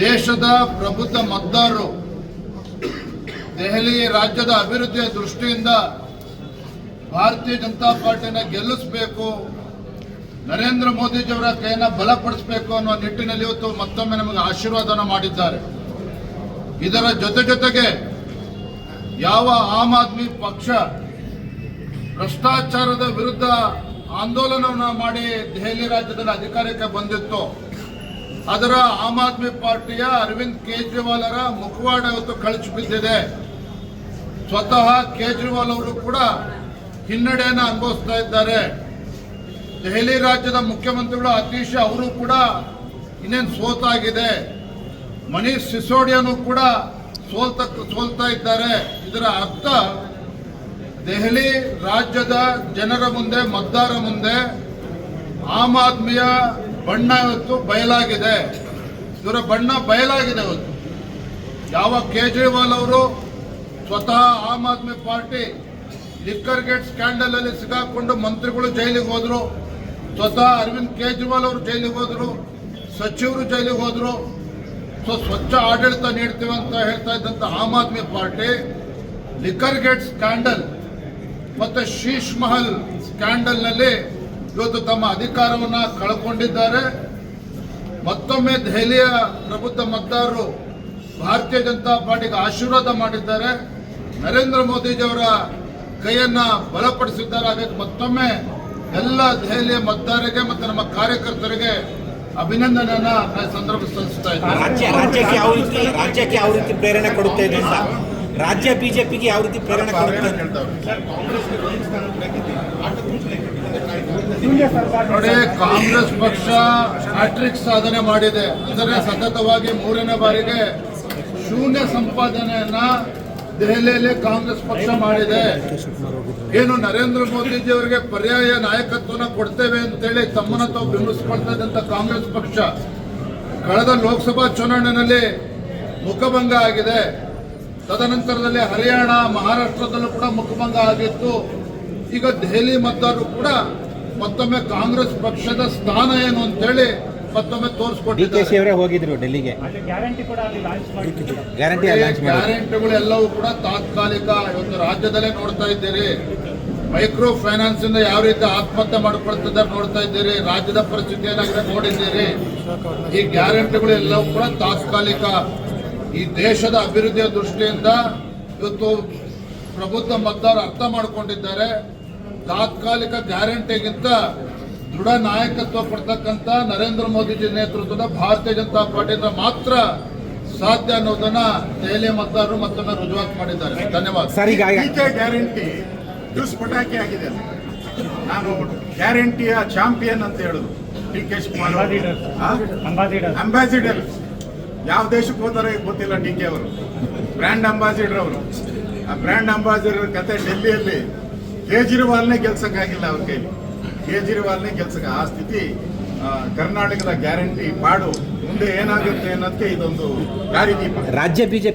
ದೇಶದ ಪ್ರಬುದ್ಧ ಮತದಾರರು ದೆಹಲಿ ರಾಜ್ಯದ ಅಭಿವೃದ್ಧಿಯ ದೃಷ್ಟಿಯಿಂದ ಭಾರತೀಯ ಜನತಾ ಪಾರ್ಟಿನ ಗೆಲ್ಲಿಸಬೇಕು, ನರೇಂದ್ರ ಮೋದಿಜಿಯವರ ಕೈಯನ್ನ ಬಲಪಡಿಸಬೇಕು ಅನ್ನೋ ನಿಟ್ಟಿನಲ್ಲಿ ಇವತ್ತು ಮತ್ತೊಮ್ಮೆ ನಮಗೆ ಆಶೀರ್ವಾದನ ಮಾಡಿದ್ದಾರೆ. ಇದರ ಜೊತೆ ಜೊತೆಗೆ ಯಾವ ಆಮ್ ಆದ್ಮಿ ಪಕ್ಷ ಭ್ರಷ್ಟಾಚಾರದ ವಿರುದ್ಧ ಆಂದೋಲನವನ್ನು ಮಾಡಿ ದೆಹಲಿ ರಾಜ್ಯದಲ್ಲಿ ಅಧಿಕಾರಕ್ಕೆ ಬಂದಿತ್ತು ಅದರ ಆಮ್ ಆದ್ಮಿ ಪಾರ್ಟಿಯ ಅರವಿಂದ್ ಕೇಜ್ರಿವಾಲರ ಮುಖವಾಡ ಇವತ್ತು ಕಳಚಿ ಬಿದ್ದಿದೆ ಸ್ವತಃ ಕೇಜ್ರಿವಾಲ್ ಅವರು ಕೂಡ ಹಿನ್ನಡೆಯನ್ನು ಅನುಭವಿಸ್ತಾ ಇದ್ದಾರೆ. ದೆಹಲಿ ರಾಜ್ಯದ ಮುಖ್ಯಮಂತ್ರಿಗಳು ಅತೀಶ್ ಅವರು ಕೂಡ ಇನ್ನೇನು ಸೋತಾಗಿದೆ. ಮನೀಶ್ ಸಿಸೋಡಿಯಾನು ಕೂಡ ಸೋಲ್ತ ಸೋಲ್ತಾ ಇದ್ದಾರೆ. ಇದರ ಅರ್ಥ ದೆಹಲಿ ರಾಜ್ಯದ ಜನರ ಮುಂದೆ ಮತದಾರ ಮುಂದೆ ಆಮ್ ಆದ್ಮಿಯ ಬಣ್ಣ ಇವತ್ತು ಬಯಲಾಗಿದೆ. ಇವರ ಬಣ್ಣ ಬಯಲಾಗಿದೆ ಇವತ್ತು ಯಾವ ಕೇಜ್ರಿವಾಲ್ ಅವರು ಸ್ವತಃ Aam Aadmi party liquor gate scandal ಅಲ್ಲಿ ಸಿಗಾಕೊಂಡು ಮಂತ್ರಿಗಳು ಜೈಲಿಗೆ ಹೋದ್ರು. ಸ್ವತಃ ಅರವಿಂದ್ ಕೇಜ್ರಿವಾಲ್ ಅವರು ಜೈಲಿಗೆ ಹೋದ್ರು. ಸಚಿವರು ಜೈಲಿಗೆ ಹೋದ್ರು. ಸೊ, ಸ್ವಚ್ಛ ಆಡಳಿತ ನೀಡ್ತೀವಿ ಅಂತ ಹೇಳ್ತಾ ಇದ್ದಂತ Aam Aadmi party liquor gate scandal ಮತ್ತೆ ಶೀಶ್ ಮಹಲ್ ಸ್ಕ್ಯಾಂಡಲ್ನಲ್ಲಿ ಇವತ್ತು ತಮ್ಮ ಅಧಿಕಾರವನ್ನ ಕಳ್ಕೊಂಡಿದ್ದಾರೆ. ಮತ್ತೊಮ್ಮೆ ದೆಹಲಿಯ ಪ್ರಬುದ್ಧ ಮತದಾರರು ಭಾರತೀಯ ಜನತಾ ಪಾರ್ಟಿಗೆ ಆಶೀರ್ವಾದ ಮಾಡಿದ್ದಾರೆ. ನರೇಂದ್ರ ಮೋದಿಜಿಯವರ ಕೈಯನ್ನ ಬಲಪಡಿಸಿದ್ದಾರೆ. ಅದಕ್ಕೆ ಮತ್ತೊಮ್ಮೆ ಎಲ್ಲ ದೆಹಲಿಯ ಮತದಾರರಿಗೆ ಮತ್ತು ನಮ್ಮ ಕಾರ್ಯಕರ್ತರಿಗೆ ಅಭಿನಂದನೆಯನ್ನ ಸಂದರ್ಭ ಸಲ್ಲಿಸ್ತಾ ಇದ್ದಾರೆ ರಾಜ್ಯ ರಾಜ್ಯಕ್ಕೆ ಯಾವ ರೀತಿ ರಾಜ್ಯಕ್ಕೆ ಯಾವ ರೀತಿ ಪ್ರೇರಣೆ ಕೊಡುತ್ತೆ ಇದೆ ಅಂತ ರಾಜ್ಯ ಬಿಜೆಪಿಗೆ ಯಾವ ರೀತಿ ಪ್ರೇರಣೆ ಕೊಡುತ್ತೆ ನೋಡಿ, ಕಾಂಗ್ರೆಸ್ ಪಕ್ಷ ಹ್ಯಾಟ್ರಿಕ್ ಸಾಧನೆ ಮಾಡಿದೆ. ಅಂದರೆ ಸತತವಾಗಿ ಮೂರನೇ ಬಾರಿಗೆ ಶೂನ್ಯ ಸಂಪಾದನೆಯನ್ನ ದೆಹಲಿಯಲ್ಲಿ ಕಾಂಗ್ರೆಸ್ ಪಕ್ಷ ಮಾಡಿದೆ. ಏನು ನರೇಂದ್ರ ಮೋದಿಜಿ ಅವರಿಗೆ ಪರ್ಯಾಯ ನಾಯಕತ್ವನ ಕೊಡ್ತೇವೆ ಅಂತೇಳಿ ತಮ್ಮನ್ನ ತಾವು ಬಿಂಬಿಸ್ಕೊಳ್ತಾ ಇದ್ದಂತ ಕಾಂಗ್ರೆಸ್ ಪಕ್ಷ ಕಳೆದ ಲೋಕಸಭಾ ಚುನಾವಣೆಯಲ್ಲಿ ಮುಖಭಂಗ ಆಗಿದೆ. ತದನಂತರದಲ್ಲಿ ಹರಿಯಾಣ, ಮಹಾರಾಷ್ಟ್ರದಲ್ಲೂ ಕೂಡ ಮುಖಭಂಗ ಆಗಿತ್ತು. ಈಗ ದೆಹಲಿ ಮತದಾರರು ಕೂಡ ಮತ್ತೊಮ್ಮೆ ಕಾಂಗ್ರೆಸ್ ಪಕ್ಷದ ಸ್ಥಾನ ಏನು ಅಂತೇಳಿ ಮತ್ತೊಮ್ಮೆ ಡಿ ಕೆ ತೋರಿಸ್ಕೊಟ್ಟಿದ್ದಾರೆ ಸಿ ಅವರೇ ಹೋಗಿದ್ರು ಡೆಲ್ಲಿಗೆ. ಗ್ಯಾರಂಟಿ ಕೂಡ ಅಲ್ಲಿ ಲಾಂಚ್ ಮಾಡಿದ್ರು. ಗ್ಯಾರಂಟಿ ಲಾಂಚ್ ಮಾಡಿ ಗ್ಯಾರಂಟಿಗಳು ಎಲ್ಲವೂ ಕೂಡ ತಾತ್ಕಾಲಿಕ ಇವತ್ತು ರಾಜ್ಯದಲ್ಲೇ ನೋಡ್ತಾ ಇದ್ದೀರಿ. ಮೈಕ್ರೋ ಫೈನಾನ್ಸ್ ಇಂದ ಯಾವ ರೀತಿ ಆತ್ಮಹತ್ಯೆ ಮಾಡಿಕೊಳ್ತಿದ್ದಾರೆ ನೋಡ್ತಾ ಇದ್ದೀರಿ. ರಾಜ್ಯದ ಪರಿಸ್ಥಿತಿ ಏನಾಗಿದೆ ನೋಡಿದ್ದೀರಿ. ಈ ಗ್ಯಾರಂಟಿಗಳು ಎಲ್ಲವೂ ಕೂಡ ತಾತ್ಕಾಲಿಕ. ಈ ದೇಶದ ಅಭಿವೃದ್ಧಿಯ ದೃಷ್ಟಿಯಿಂದ ಇವತ್ತು ಪ್ರಬುದ್ಧ ಮತದಾರರು ಅರ್ಥ ಮಾಡಿಕೊಂಡಿದ್ದಾರೆ. ತಾತ್ಕಾಲಿಕ ಗ್ಯಾರಂಟಿಗಿಂತ ದೃಢ ನಾಯಕತ್ವ ಪಡ್ತಕ್ಕಂಥ ನರೇಂದ್ರ ಮೋದಿಜಿ ನೇತೃತ್ವದ ಭಾರತೀಯ ಜನತಾ ಪಾರ್ಟಿಯಿಂದ ಮಾತ್ರ ಸಾಧ್ಯ ಅನ್ನೋದನ್ನ ದೆಹಲಿ ಮತದಾರರು ಮತ್ತೊಮ್ಮೆ ರುಜುವಾತು ಮಾಡಿದ್ದಾರೆ. ಧನ್ಯವಾದ. ಸರಿ ಗ್ಯಾರಂಟಿ ಜ್ಯೂಸ್ ಪಟಾಕಿ ಆಗಿದೆ. ನಾನು ಗ್ಯಾರಂಟಿಯ ಚಾಂಪಿಯನ್ ಅಂತ ಹೇಳುದು. D K Shivakumar ambassador ambassador ambassador ಯಾವ ದೇಶಕ್ಕೆ ಹೋದಾರ ಗೊತ್ತಿಲ್ಲ ಡಿ ಕೆ ಅವರು. ಬ್ರ್ಯಾಂಡ್ ಅಂಬಾಸಿಡರ್ ಅವರು. ಆ ಬ್ರ್ಯಾಂಡ್ ಅಂಬಾಸಿಡರ್ ಕತೆ ಡೆಲ್ಲಿಯಲ್ಲಿ ಕೇಜ್ರಿವಾಲ್ನೇ ಕೆಲ್ಸಕ್ಕಾಗಿಲ್ಲ ಅವ್ರ ಕೈಲಿ. ಕೇಜ್ರಿವಾಲ್ನೇ ಗೆಲ್ಸಕ್ಕೆ ಆ ಸ್ಥಿತಿ ಕರ್ನಾಟಕದ ಗ್ಯಾರಂಟಿ ಪಾಡು. ಮುಂದೆ ಏನಾಗುತ್ತೆ ಅನ್ನೋದಕ್ಕೆ ಇದೊಂದು ದಾರಿದೀಪ. ರಾಜ್ಯ ಬಿಜೆಪಿ